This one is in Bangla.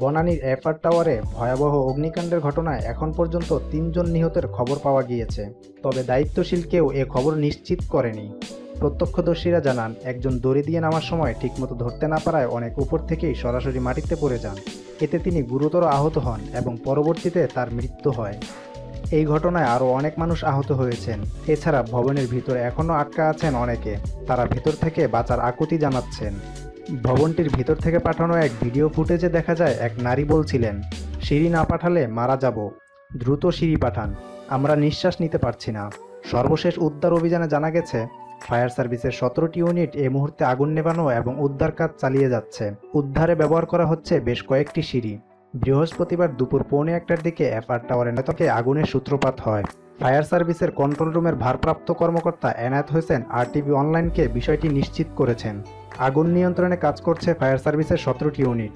বনানীর এফআর টাওয়ারে ভয়াবহ অগ্নিকাণ্ডের ঘটনায় এখন পর্যন্ত তিনজন নিহতের খবর পাওয়া গিয়েছে। তবে দায়িত্বশীল কেউ এ খবর নিশ্চিত করেনি। প্রত্যক্ষদর্শীরা জানান, একজন দড়ি দিয়ে নামার সময় ঠিকমতো ধরতে না পারায় অনেক উপর থেকেই সরাসরি মাটিতে পড়ে যান। এতে তিনি গুরুতর আহত হন এবং পরবর্তীতে তার মৃত্যু হয়। এই ঘটনায় আরও অনেক মানুষ আহত হয়েছেন। এছাড়া ভবনের ভিতরে এখনও আটকা আছেন অনেকে। তারা ভেতর থেকে বাঁচার আকুতি জানাচ্ছেন। ভবনটির ভিতর থেকে পাঠানো এক ভিডিও ফুটেজে দেখা যায় এক নারী বলছিলেন, সিঁড়ি না পাঠালে মারা যাব। দ্রুত সিঁড়ি পাঠান। আমরা নিঃশ্বাস নিতে পারছি না। সর্বশেষ উদ্ধার অভিযানে জানা গেছে, ফায়ার সার্ভিসের সতেরোটি ইউনিট এই মুহূর্তে আগুন নেভানো এবং উদ্ধার কাজ চালিয়ে যাচ্ছে। উদ্ধারে ব্যবহার করা হচ্ছে বেশ কয়েকটি সিঁড়ি। বৃহস্পতিবার দুপুর পৌনে একটার দিকে এফআর টাওয়ারের নেতাকে আগুনের সূত্রপাত হয়। ফায়ার সার্ভিসের কন্ট্রোল রুমের ভারপ্রাপ্ত কর্মকর্তা এনায়েত হোসেন আরটিভি অনলাইনকে বিষয়টি নিশ্চিত করেছেন। আগুন নিয়ন্ত্রণে কাজ করছে ফায়ার সার্ভিসের সতেরোটি ইউনিট।